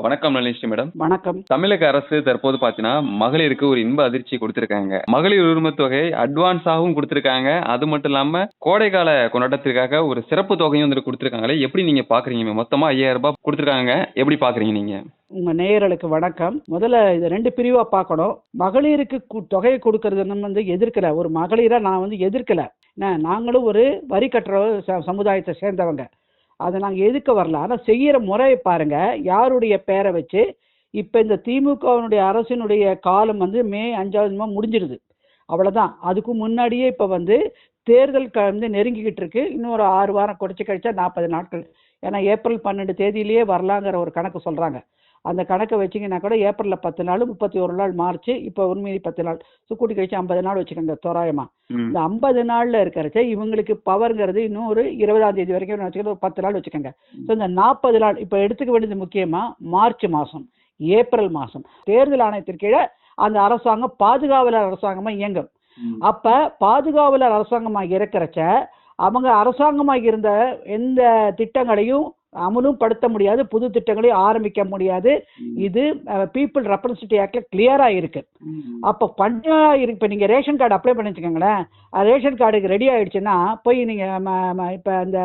வணக்கம் நளினிஸ்ரீ மேடம். வணக்கம். தமிழக அரசு தற்போது பார்த்தீங்கன்னா மகளிருக்கு ஒரு இன்ப அதிர்ச்சி கொடுத்திருக்காங்க. மகளிர் உரிமைத் தொகை அட்வான்ஸாகவும் கொடுத்திருக்காங்க. அது மட்டும் இல்லாம கோடைக்கால கொண்டாட்டத்திற்காக ஒரு சிறப்பு தொகையும் வந்து கொடுத்திருக்காங்களே. எப்படி நீங்க பாக்குறீங்க? மொத்தமா ஐயாயிரம் ரூபாய் கொடுத்திருக்காங்க. எப்படி பாக்குறீங்க நீங்க? உங்க நேயர்களுக்கு வணக்கம். முதல்ல இது ரெண்டு பிரிவா பார்க்கணும். மகளிருக்கு தொகையை கொடுக்கறது நம்ம வந்து எதிர்க்கல. ஒரு மகளிரா நான் வந்து எதிர்க்கல. நாங்களும் ஒரு வரி கட்டுற சமுதாயத்தை சேர்ந்தவங்க. அதை நாங்கள் எதுக்க வரல? ஆனால் செய்கிற முறையை பாருங்க. யாருடைய பேரை வச்சு இப்போ இந்த திமுகவினுடைய அரசினுடைய காலம் வந்து மே அஞ்சாவது மாதம் முடிஞ்சிருது. அவ்வளோதான் அதுக்கு முன்னாடியே இப்போ வந்து தேர்தல் க வந்து நெருங்கிக்கிட்டு இருக்கு. இன்னும் ஒரு ஆறு வாரம் குறைச்சி கழிச்சா நாற்பது நாட்கள். ஏன்னா ஏப்ரல் பன்னெண்டு தேதியிலேயே வரலாங்கிற ஒரு கணக்கு சொல்கிறாங்க அந்த கணக்கை வச்சிங்கன்னா கூட ஏப்ரலில் பத்து நாள் முப்பத்தி ஒரு நாள் மார்ச் இப்போ உண்மையை பத்து நாள். ஸோ கூட்டி கழிச்சு ஐம்பது நாள் வச்சுக்கோங்க தோராயமாக ம். இந்த ஐம்பது நாளில் இருக்கிறச்ச இவங்களுக்கு பவர்ங்கிறது இன்னும் ஒரு இருபதாம் தேதி வரைக்கும் வச்சுக்கோங்க ஒரு பத்து நாள் வச்சுக்கோங்க. ஸோ இந்த நாற்பது நாள் இப்போ எடுத்துக்க வேண்டியது முக்கியமாக மார்ச் மாதம் ஏப்ரல் மாதம் தேர்தல் ஆணையத்திற்கு கீழே அந்த அரசாங்கம் பாதுகாவலர் அரசாங்கமாக இயங்கும். அப்ப பாதுகாவலர் அரசாங்கமாக இருக்கிறச்ச அவங்க அரசாங்கமாக இருந்த எந்த திட்டங்களையும் அமலும் படுத்த முடியாது புது திட்டங்களையும் ஆரம்பிக்க முடியாது. இது பீப்புள் ரெப்ரசன்டேட்டிவ் ஆக்ட்ல கிளியரா இருக்கு. அப்போ பண்ணா இருக்கு இப்போ நீங்கள் ரேஷன் கார்டு அப்ளை பண்ணி வச்சுக்கோங்களேன். ரேஷன் கார்டுக்கு ரெடி ஆயிடுச்சுன்னா போய் நீங்கள் இப்போ அந்த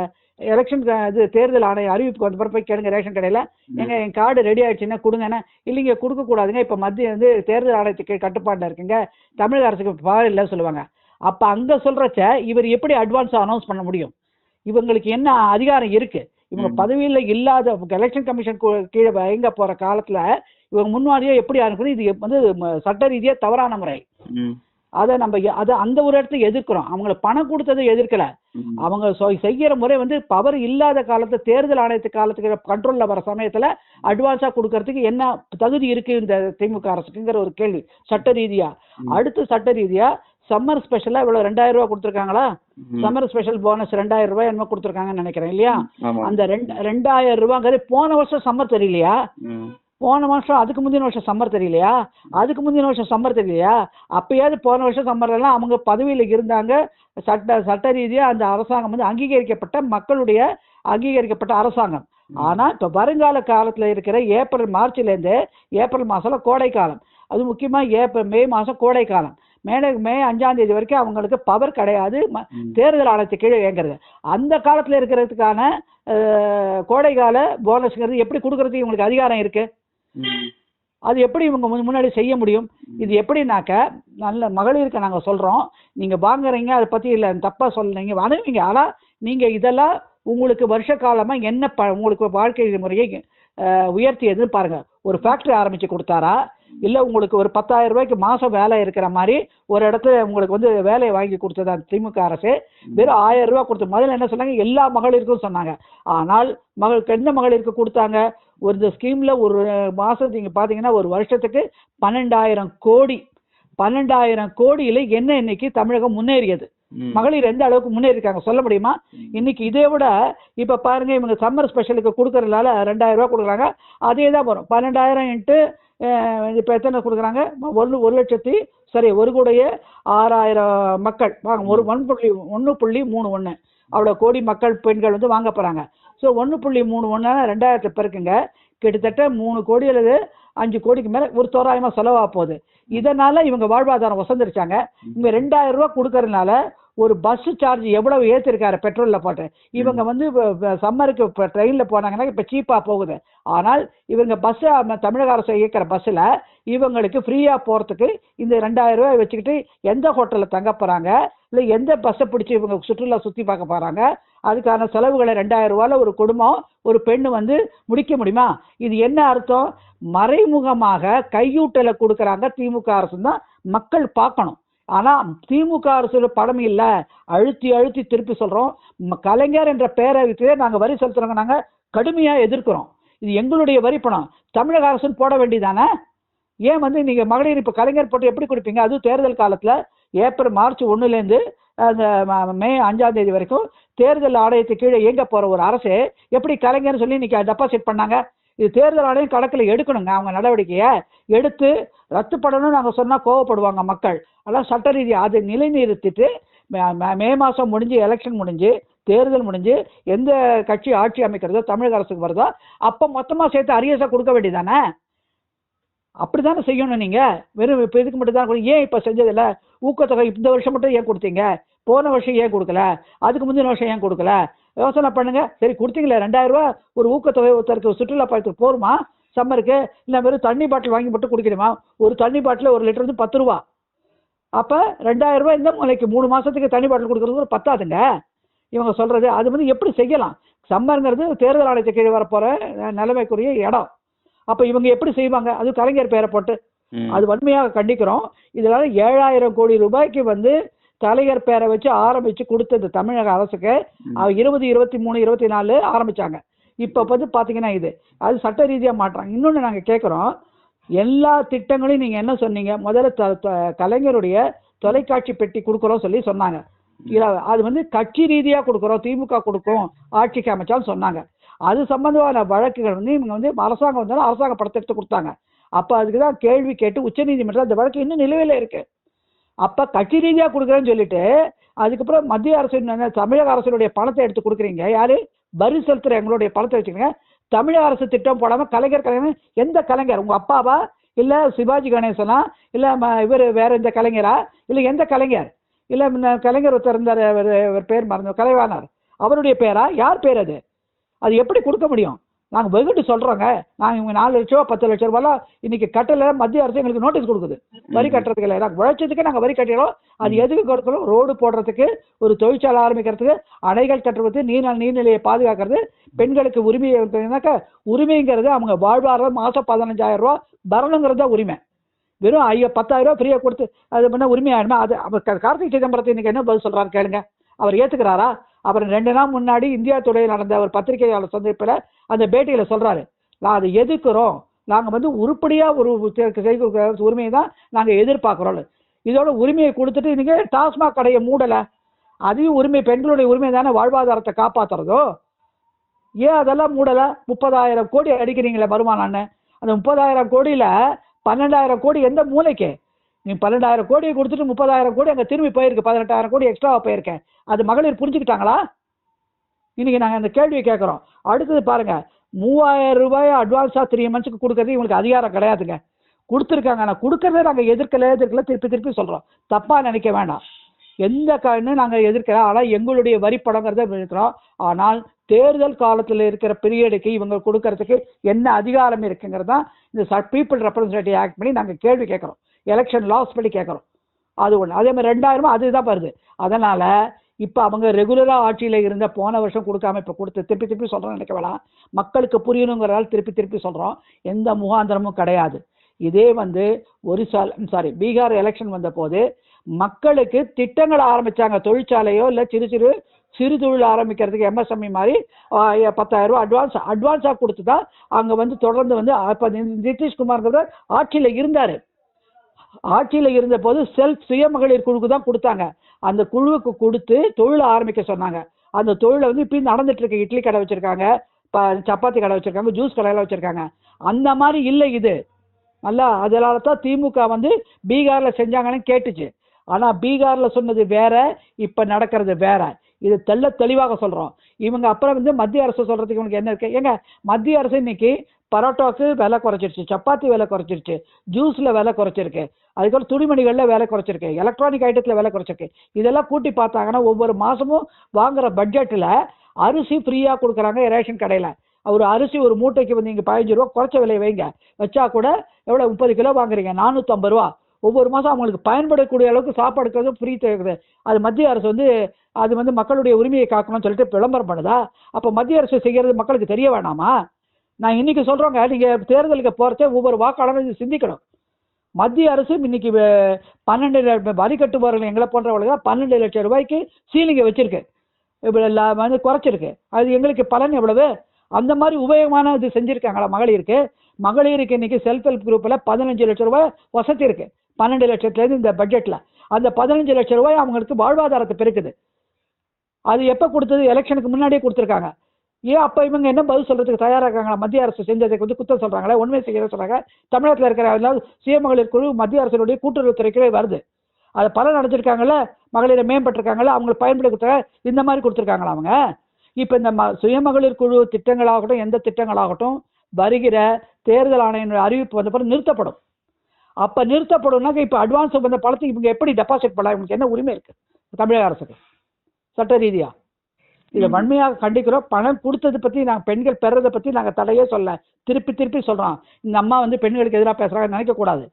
எலெக்ஷன் இது தேர்தல் ஆணைய அறிவிப்புக்கு வந்த பிறகு போய் கேளுங்க ரேஷன் கடையில். எங்க என் கார்டு ரெடி ஆயிடுச்சுன்னா கொடுங்கண்ணே. இல்லைங்க கொடுக்கக்கூடாதுங்க இப்போ மத்திய வந்து தேர்தல் ஆணையத்துக்கு கட்டுப்பாட்டில் இருக்குங்க. தமிழக அரசுக்கு பவர் இல்லை சொல்லுவாங்க. அப்போ அங்கே சொல்கிறச்ச இவர் எப்படி அட்வான்ஸ் அனௌன்ஸ் பண்ண முடியும்? இவங்களுக்கு என்ன அதிகாரம் இருக்கு? இவங்க. பதவியில் இல்லாத எலெக்ஷன் கமிஷன் கீழே எங்க போற காலத்துல இவங்க முன்மாதிரியா எப்படி அனுப்புறது இது வந்து சட்ட ரீதியா தவறான முறை. அதை நம்ம அதை அந்த ஒரு இடத்துல எதிர்க்கிறோம் அவங்களுக்கு பணம் கொடுத்ததை எதிர்க்கல. அவங்க சொ- செய்கிற முறை வந்து பவர் இல்லாத காலத்து தேர்தல் ஆணையத்து காலத்துக்கு கண்ட்ரோல்ல வர சமயத்துல அட்வான்ஸா கொடுக்கறதுக்கு என்ன தகுதி இருக்கு இந்த திமுக அரசுக்குங்கிற ஒரு கேள்வி சட்ட ரீதியா. அடுத்து சட்ட ரீதியா சம்மர் ஸ்பெஷலா இவ்வளவு ரெண்டாயிரம் ரூபாய் கொடுத்துருக்காங்களா. சம்மர் ஸ்பெஷல் போனஸ் ரெண்டாயிரம் ரூபாய் என்னமோ கொடுத்துருக்காங்கன்னு நினைக்கிறேன் இல்லையா? அந்த ரெண்டு ரெண்டாயிரம் ரூபாங்கிறது போன வருஷம் சம்மர் தெரியலையா. போன வருஷம் அதுக்கு முந்தின வருஷம் சம்மர் தெரியலையா? அதுக்கு முந்தின வருஷம் சம்மர் தெரியலையா? அப்பயாவது போன வருஷம் சம்மர்லாம் அவங்க பதவியில் இருந்தாங்க. சட்ட சட்ட ரீதியாக அந்த அரசாங்கம் வந்து அங்கீகரிக்கப்பட்ட மக்களுடைய அங்கீகரிக்கப்பட்ட அரசாங்கம். ஆனால் இப்போ வருங்கால காலத்தில் இருக்கிற ஏப்ரல் மார்ச்லேருந்து ஏப்ரல் மாதம் கோடை காலம். அது முக்கியமாக ஏப்ரல் மே மாதம் கோடை காலம் மே மே அஞ்சாம் தேதி வரைக்கும் அவங்களுக்கு பவர் கிடையாது. தேர்தல் ஆணையத்து கீழே இயங்குறது. அந்த காலத்தில் இருக்கிறதுக்கான அஹ், கோடைகால போனஸ்ங்கிறது எப்படி கொடுக்கறதுக்கு இவங்களுக்கு அதிகாரம் இருக்கு. அது எப்படி இவங்க முன்- முன்னாடி செய்ய முடியும்? இது எப்படின்னாக்க நல்ல மகளிருக்கு நாங்கள் சொல்கிறோம் நீங்கள் வாங்குறீங்க அதை பற்றி இல்லை தப்பாக சொல்லுங்க அனுப்புவீங்க ஆனால் நீங்கள் இதெல்லாம் உங்களுக்கு வருஷ காலமாக என்ன ப உங்களுக்கு வாழ்க்கை முறையை உயர்த்தியதுன்னு பாருங்கள் ஒரு ஃபேக்ட்ரி ஆரம்பித்து கொடுத்தாரா இல்லை உங்களுக்கு ஒரு பத்தாயிரம் ரூபாய்க்கு மாதம் வேலை இருக்கிற மாதிரி ஒரு இடத்துல உங்களுக்கு வந்து வேலையை வாங்கி கொடுத்ததா திமுக அரசு வெறும் ஆயிரம் ரூபாய் கொடுத்து முதல்ல என்ன சொன்னாங்க? எல்லா மகளிருக்கும் சொன்னாங்க. ஆனால் மகளுக்கு எந்த மகளிருக்கு கொடுத்தாங்க. ஒரு இந்த ஸ்கீமில் ஒரு மாதம் நீங்கள் பார்த்தீங்கன்னா ஒரு வருஷத்துக்கு பன்னெண்டாயிரம் கோடி. பன்னெண்டாயிரம் கோடியில் என்ன இன்னைக்கு தமிழகம் முன்னேறியது. மகளிர் எந்த அளவுக்கு முன்னேறிருக்காங்க? சொல்ல முடியுமா? இன்னைக்கு இதை விட இப்போ பாருங்க இவங்க சம்மர் ஸ்பெஷலுக்கு கொடுக்கறதுனால ரெண்டாயிரம் ரூபாய் கொடுக்குறாங்க. அதே தான் வரும். பன்னெண்டாயிரம் இன்ட்டு இப்போ எத்தனை கொடுக்குறாங்க? ஒன்று ஒரு லட்சத்தி சரி ஒரு கூடைய ஆறாயிரம் மக்கள். வாங்க ஒரு ஒன் புள்ளி ஒன்று புள்ளி மூணு ஒன்று அவ்வளோ கோடி மக்கள் பெண்கள் வந்து வாங்க போகிறாங்க ஸோ ஒன்று புள்ளி மூணு ஒன்று ரெண்டாயிரத்து பெருக்குங்க. கிட்டத்தட்ட மூணு கோடி அல்லது அஞ்சு கோடிக்கு மேலே ஒரு தோராயமாக செலவாக போகுது. இதனால் இவங்க வாழ்வாதாரம் வசந்துருச்சாங்க. இவங்க ரெண்டாயிரம் ரூபா கொடுக்கறதுனால ஒரு பஸ் சார்ஜ் எவ்வளவு ஏற்றிருக்காரு பெட்ரோலில் போட்டு. இவங்க வந்து சம்மருக்கு இப்போ ட்ரெயினில் போனாங்கன்னா இப்போ சீப்பாக போகுது. ஆனால் இவங்க பஸ்ஸை தமிழக அரசு இயக்கிற பஸ்ஸில் இவங்களுக்கு ஃப்ரீயாக போகிறதுக்கு இந்த ரெண்டாயிரம் ரூபாய் வச்சுக்கிட்டு எந்த ஹோட்டலில் தங்க போகிறாங்க இல்லை எந்த பஸ்ஸை பிடிச்சி இவங்க சுற்றுலா சுற்றி பார்க்க போகிறாங்க அதுக்கான செலவுகளை ரெண்டாயிரம் ரூபாயில் ஒரு குடும்பம் ஒரு பெண் வந்து முடிக்க முடியுமா? இது என்ன அர்த்தம்? மறைமுகமாக கையூட்டலை கொடுக்குறாங்க திமுக அரசு தான் மக்கள் பார்க்கணும். ஆனால் திமுக அரசு படம் இல்லை. அழுத்தி அழுத்தி திருப்பி சொல்கிறோம் கலைஞர் என்ற பேரவைக்கே நாங்கள் வரி செலுத்துறோங்க. நாங்கள் கடுமையாக எதிர்க்கிறோம். இது எங்களுடைய வரி பணம். தமிழக அரசுன்னு போட வேண்டியதானே? ஏன் வந்து நீங்கள் மகளிர் இப்போ கலைஞர் போட்டு எப்படி கொடுப்பீங்க? அதுவும் தேர்தல் காலத்தில் ஏப்ரல் மார்ச் ஒன்றுலேருந்து அந்த மே அஞ்சாம் தேதி வரைக்கும் தேர்தல் ஆணையத்துக்கு கீழே இயங்க போகிற ஒரு அரசு எப்படி கலைஞர்னு சொல்லி இன்னைக்கு டெபாசிட் பண்ணாங்க? இது தேர்தல் ஆணையம் கணக்கில் எடுக்கணுங்க. அவங்க நடவடிக்கையை எடுத்து ரத்து பண்ணணும்னு நாங்கள் சொன்னால் கோவப்படுவாங்க மக்கள். அதான் சட்ட ரீதியாக அதை நிலைநிறுத்திட்டு மே- மே- மாதம் முடிஞ்சு எலெக்ஷன் முடிஞ்சு தேர்தல் முடிஞ்சு எந்த கட்சி ஆட்சி அமைக்கிறதோ தமிழக அரசுக்கு வருதோ அப்போ மொத்தமாக சேர்த்து அரியஸா கொடுக்க வேண்டியதானே அப்படிதானே செய்யணும் நீங்கள் வெறும் இப்போ இதுக்கு மட்டும் தான் ஏன் இப்போ செஞ்சதில்ல? ஊக்கத்தொகை இந்த வருஷம் மட்டும் ஏன் கொடுத்தீங்க? போன வருஷம் ஏன் கொடுக்கல? அதுக்கு முந்தின வருஷம் ஏன் கொடுக்கல? யோசனை பண்ணுங்க. சரி கொடுத்தீங்களே ரெண்டாயிரம் ரூபாய் ஒரு ஊக்கத்தொகை ஒருத்தருக்கு சுற்றுலா பயணத்துக்கு போருமா? சம்மருக்கு இல்லை வெறும் தண்ணி பாட்டில் வாங்கி மட்டும் குடிக்கணுமா? ஒரு தண்ணி பாட்டில் ஒரு லிட்டர் வந்து பத்து ரூபா அப்போ ரெண்டாயிரம் ரூபாய் இந்த மூலைக்கு மூணு மாசத்துக்கு தண்ணி பாட்டில் கொடுக்கறது ஒரு பத்தாதுங்க. இவங்க சொல்றது அது வந்து எப்படி செய்யலாம்? சம்மருங்கிறது தேர்தல் ஆணையத்தை கீழே வரப்போற அஹ், நிலைமைக்குரிய இடம். அப்போ இவங்க எப்படி செய்வாங்க? அது கலைஞர் பேரை போட்டு. அது வன்மையாக கண்டிக்கிறோம். இதனால ஏழாயிரம் கோடி ரூபாய்க்கு வந்து கலைஞர் பேரை வச்சு ஆரம்பிச்சு கொடுத்தது தமிழக அரசுக்கு இருபது இருபத்தி மூணு இருபத்தி நாலு ஆரம்பிச்சாங்க. இப்போ வந்து பார்த்தீங்கன்னா இது. அது சட்ட ரீதியாக மாற்றாங்க. இன்னொன்று நாங்கள் கேட்குறோம் எல்லா திட்டங்களையும் நீங்கள் என்ன சொன்னீங்க? முதல்ல கலைஞருடைய தொலைக்காட்சி பெட்டி கொடுக்குறோம் சொல்லி சொன்னாங்க. அது வந்து கட்சி ரீதியாக கொடுக்குறோம் திமுக கொடுக்கும் ஆட்சிக்கு அமைச்சாலும் சொன்னாங்க. அது சம்பந்தமான வழக்குகள் வந்து இவங்க வந்து அரசாங்கம் வந்தாலும் அரசாங்க படத்தை எடுத்து கொடுத்தாங்க. அப்போ அதுக்கு தான் கேள்வி கேட்டு உச்சநீதிமன்றம் அந்த வழக்கு இன்னும் நிலுவையில் இருக்கு. அப்போ கட்சி ரீதியாக கொடுக்குறேன்னு சொல்லிட்டு அதுக்கப்புறம் மத்திய அரசு தமிழக அரசுடைய பணத்தை எடுத்து கொடுக்குறீங்க. யாரு? வரி செலுத்துற எங்களுடைய பணத்தை வச்சுக்கோங்க. தமிழக அரசு திட்டம் போடாம கலைஞர் கலைஞர் எந்த கலைஞர்? உங்க அப்பாவா? இல்ல சிவாஜி கணேசனா? இல்ல இவர் வேற எந்த கலைஞரா? இல்ல எந்த கலைஞர்? இல்ல முன்ன கலைஞர் ஒருத்தர் இருந்தார் அவர் பேர் மறந்து கலைவாணர். அவருடைய பேரா? யார் பேர் அது? அது எப்படி கொடுக்க முடியும்? நாங்க வெகுட்டு சொல்றோங்க. நாங்க இவங்க நாலு லட்ச ரூபா பத்து லட்ச ரூபாய் இன்னைக்கு கட்டல மத்திய அரசு எங்களுக்கு நோட்டீஸ் கொடுக்குது. வரி கட்டுறதுக்கு இல்லை. நாங்கள் உழைச்சதுக்கு நாங்கள் வரி கட்டிடுறோம். அது எதுக்கு கொடுக்குறோம் ரோடு போடுறதுக்கு ஒரு தொழிற்சாலை ஆரம்பிக்கிறதுக்கு அணைகள் கட்டுறது நீர் நீர்நிலையை பாதுகாக்கிறது பெண்களுக்கு உரிமையை உரிமைங்கிறது அவங்க வாழ்வாதாரம் மாதம் பதினஞ்சாயிரம் ரூபா வரணுங்கிறது தான் உரிமை. வெறும் ஐயோ பத்தாயிரம் ரூபா ஃப்ரீயாக கொடுத்து அது பண்ண உரிமை ஆயிடுமா அது அவர் கார்த்திக் சிதம்பரத்தை இன்னைக்கு என்ன பதில் சொல்றாரு கேளுங்க. அவர் ஏத்துக்கிறாரா? அப்புறம் ரெண்டு நாள் முன்னாடி இந்தியா துறையில் நடந்த ஒரு பத்திரிகையாளர் சந்திப்பில் அந்த பேட்டியில் சொல்கிறாரு நான் அதை எதிர்க்கிறோம். நாங்கள் வந்து உருப்படியாக ஒரு தே- செய்கிற உரிமையை தான் நாங்கள் எதிர்பார்க்குறோம். இதோட உரிமையை கொடுத்துட்டு நீங்கள் டாஸ்மாக் கடையை மூடலை. அதையும் உரிமை பெண்களுடைய உரிமை தானே வாழ்வாதாரத்தை காப்பாத்துறதோ? ஏன் அதெல்லாம் மூடலை? முப்பதாயிரம் கோடி அடிக்கிறீங்களே வருமானம்னு அந்த முப்பதாயிரம் கோடியில் பன்னெண்டாயிரம் கோடி எந்த மூலைக்கு நீ பன்னெண்டாயிரம் கோடியை கொடுத்துட்டு முப்பதாயிரம் கோடி அங்கே திரும்பி போயிருக்கு பதினெட்டாயிரம் கோடி எக்ஸ்ட்ராவாக போயிருக்கேன். அது மகளிர் புரிஞ்சுக்கிட்டாங்களா? இன்னைக்கு நாங்கள் அந்த கேள்வியை கேட்குறோம். அடுத்தது பாருங்க மூவாயிரம் ரூபாய் அட்வான்ஸாக த்ரீ மந்த்ஸுக்கு கொடுக்கறது இவங்களுக்கு அதிகாரம் கிடையாதுங்க. கொடுத்துருக்காங்க ஆனால் கொடுக்கறதே நாங்கள் எதிர்க்கல எதிர்க்கல திருப்பி திருப்பி சொல்கிறோம் தப்பாக நினைக்க வேண்டாம் எந்த கண்ணு நாங்கள் எதிர்க்கல ஆனால் எங்களுடைய வரி படங்கிறத இருக்கிறோம் ஆனால் தேர்தல் காலத்தில் இருக்கிற பீரியடுக்கு இவங்க கொடுக்கறதுக்கு என்ன அதிகாரம் இருக்குங்கிறது தான் இந்த பீப்புள் ரெப்ரஸன்டேட்டிவ் ஆக்ட் பண்ணி நாங்கள் கேள்வி கேட்குறோம். எலெக்ஷன் லாஸ் படி கேட்குறோம் அது ஒன்று அதே மாதிரி ரெண்டாயிரமா அதுதான் வருது அதனால் இப்போ அவங்க ரெகுலராக ஆட்சியில் இருந்த போன வருஷம் கொடுக்காம இப்போ கொடுத்து திருப்பி திருப்பி சொல்கிறோம் நினைக்க வேணாம். மக்களுக்கு புரியணுங்கிறதால திருப்பி திருப்பி சொல்கிறோம் எந்த முகாந்திரமும் கிடையாது. இதே வந்து ஒரிசா சாரி பீகார் எலெக்ஷன் வந்த போது மக்களுக்கு திட்டங்களை ஆரம்பிச்சாங்க. தொழிற்சாலையோ இல்லை சிறு சிறு சிறு தொழில் ஆரம்பிக்கிறதுக்கு எம்எஸ்எம்இ மாதிரி பத்தாயிரம் ரூபாய் அட்வான்ஸ் அட்வான்ஸாக கொடுத்து தான் அங்கே வந்து தொடர்ந்து வந்து அப்போ நிதிஷ்குமார்ங்கிறவர் ஆட்சியில் இருந்தார். ஆட்சியில் இருந்த போது செல்ஃப் சுய மகளிர் குழுக்கு தான் கொடுத்தாங்க. அந்த குழுவுக்கு கொடுத்து தொழில் ஆரம்பிக்க சொன்னாங்க. அந்த தொழிலை வந்து இப்போ நடந்துட்டு இருக்கு. இட்லி கடை வச்சிருக்காங்க சப்பாத்தி கடை வச்சிருக்காங்க ஜூஸ் கடையெல்லாம் வச்சிருக்காங்க. அந்த மாதிரி இல்லை இது. நல்லா அதனால தான் திமுக வந்து பீகார்ல செஞ்சாங்கன்னு கேட்டுச்சு. ஆனா பீகார்ல சொன்னது வேற இப்ப நடக்கிறது வேற. இது தெள்ள தெளிவாக சொல்றோம். இவங்க அப்புறம் வந்து மத்திய அரசு சொல்கிறதுக்கு இவனுக்கு என்ன இருக்கு? ஏங்க மத்திய அரசு இன்னைக்கு பரோட்டாக்கு விலை குறைச்சிருச்சு சப்பாத்தி விலை குறைச்சிருச்சு ஜூஸில் விலை குறைச்சிருக்கு அதுக்கப்புறம் துணிமணிகளில் விலை குறைச்சிருக்கு எலக்ட்ரானிக் ஐட்டத்தில் விலை குறைச்சிருக்கு. இதெல்லாம் கூட்டி பார்த்தாங்கன்னா ஒவ்வொரு மாதமும் வாங்குற பட்ஜெட்டில் அரிசி ஃப்ரீயாக கொடுக்குறாங்க ரேஷன் கடையில். ஒரு அரிசி ஒரு மூட்டைக்கு வந்து நீங்கள் பதினஞ்சு ரூபா குறைச்ச விலை வைங்க. வச்சா கூட எவ்வளோ முப்பது கிலோ வாங்குறீங்க நானூற்றம்பது ரூபா. ஒவ்வொரு மாதம் அவங்களுக்கு பயன்படக்கூடிய அளவுக்கு சாப்பாடுக்கு ஃப்ரீ தேவைக்குது அது மத்திய அரசு வந்து அது வந்து மக்களுடைய உரிமையை காக்கணும்னு சொல்லிட்டு விளம்பரம் பண்ணுதா? அப்போ மத்திய அரசு செய்கிறது மக்களுக்கு தெரிய வேணாமா? நான் இன்னைக்கு சொல்கிறோங்க நீங்கள் தேர்தலுக்கு போகிறச்சே ஒவ்வொரு வாக்காளரும் இது சிந்திக்கணும். மத்திய அரசு இன்னைக்கு பன்னெண்டு வரி கட்டுபவர்கள் எங்களை போன்றவர்களுக்கு பன்னெண்டு லட்சம் ரூபாய்க்கு சீலிங்கை வச்சிருக்கு. எல்லாம் வந்து குறைச்சிருக்கு. அது எங்களுக்கு பலன் எவ்வளவு? அந்த மாதிரி உபயோகமான இது செஞ்சுருக்காங்களா மகளிருக்கு? மகளிருக்கு இன்னைக்கு செல்ஃப் ஹெல்ப் குரூப்பில் பதினஞ்சு லட்சம் ரூபாய் வசதி இருக்கு. பன்னெண்டு லட்சத்துலேருந்து இந்த பட்ஜெட்டில் அந்த பதினஞ்சு லட்ச ரூபாய் அவங்களுக்கு வாழ்வாதாரத்தை பெருக்குது. அது எப்போ கொடுத்தது? எலெக்ஷனுக்கு முன்னாடியே கொடுத்துருக்காங்க. ஏன் அப்போ இவங்க என்ன பதில் சொல்கிறதுக்கு தயாராக இருக்காங்களா? மத்திய அரசு செஞ்சதுக்கு வந்து குத்தம் சொல்கிறாங்களா உண்மை செய்கிற சொல்கிறாங்க தமிழகத்தில் இருக்கிற அதாவது சுய மகளிர் குழு மத்திய அரசினுடைய கூட்டுறவுத்துறைக்கே வருது. அது பலன் அடைஞ்சிருக்காங்கல்ல மகளிரை மேம்பட்டிருக்காங்கள அவங்களுக்கு பயன்படுத்த இந்த மாதிரி கொடுத்துருக்காங்களா அவங்க? இப்போ இந்த ம சுயமகளிர் குழு திட்டங்களாகட்டும் எந்த திட்டங்களாகட்டும் வருகிற தேர்தல் ஆணையினுடைய அறிவிப்பு வந்த பிறகு நிறுத்தப்படும். அப்போ நிறுத்தப்படும்னாக்க இப்போ அட்வான்ஸ் வந்த பணத்தை இவங்க எப்படி டெபாசிட் பண்ணலாம்? இவங்களுக்கு என்ன உரிமை இருக்கு? தமிழக அரசுக்கு. சட்ட ரீதியா. இதை வன்மையாக கண்டிக்கிறோம். பணம் கொடுத்தது பற்றி நாங்கள் பெண்கள் பெறதை பற்றி நாங்கள் தடையே சொல்ல திருப்பி திருப்பி சொல்கிறோம் இந்த அம்மா வந்து பெண்களுக்கு எதிராக பேசுகிறாங்க நினைக்கக்கூடாது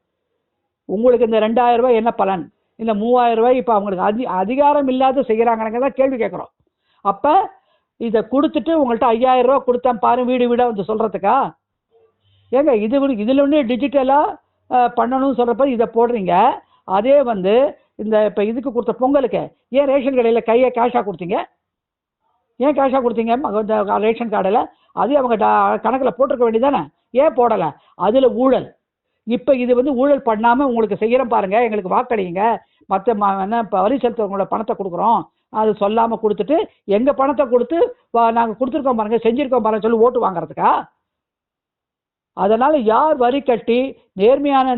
உங்களுக்கு இந்த ரெண்டாயிரம் ரூபாய் என்ன பலன்? இந்த மூவாயிரம் ரூபாய் இப்போ அவங்களுக்கு அதி அதிகாரம் இல்லாத செய்கிறாங்கன்னு தான் கேள்வி கேட்குறோம். அப்போ இதை கொடுத்துட்டு உங்கள்கிட்ட ஐயாயிரம் ரூபா கொடுத்தேன் பாரு வீடு வீடாக வந்து சொல்கிறதுக்கா ஏங்க இது இதில் ஒன்று டிஜிட்டலாக பண்ணணும்னு சொல்கிறப்ப இதை போடுறீங்க. அதே வந்து இந்த இப்போ இதுக்கு கொடுத்த பொங்கலுக்கு ஏன் ரேஷன் கடையில் கையை கேஷாக கொடுத்தீங்க? ஏன் கேஷாக கொடுத்தீங்க? இந்த ரேஷன் கார்டில்? அது அவங்க கணக்கில் போட்டிருக்க வேண்டியதானே ஏன் போடலை? அதில் ஊழல். இப்போ இது வந்து ஊழல் பண்ணாமல் உங்களுக்கு செய்கிறோம் பாருங்கள் எங்களுக்கு வாக்களிங்க. மற்ற என்ன இப்போ வரி செலுத்துறவங்களோட பணத்தை கொடுக்குறோம். அது சொல்லாமல் கொடுத்துட்டு எங்கள் பணத்தை கொடுத்து நாங்கள் கொடுத்துருக்கோம் பாருங்கள் செஞ்சுருக்கோம் பாருங்க சொல்லி ஓட்டு வாங்குறதுக்கா? அதனால் யார் வரி கட்டி நேர்மையான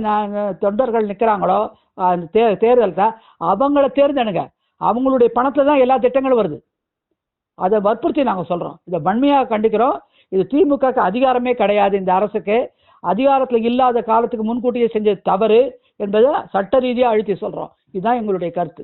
தொண்டர்கள் நிற்கிறாங்களோ அந்த தே தேர்தலில் அவங்கள தேர்ந்தெடுங்க. அவங்களுடைய பணத்தில் தான் எல்லா திட்டங்களும் வருது. அதை வற்புறுத்தி நாங்கள் சொல்கிறோம் இதை வன்மையாக கண்டிக்கிறோம். இது திமுகக்கு அதிகாரமே கிடையாது இந்த அரசுக்கு. அதிகாரத்தில் இல்லாத காலத்துக்கு முன்கூட்டியே செஞ்ச தவறு என்பதை சட்ட ரீதியாக அழுத்தி சொல்கிறோம் இதுதான் எங்களுடைய கருத்து.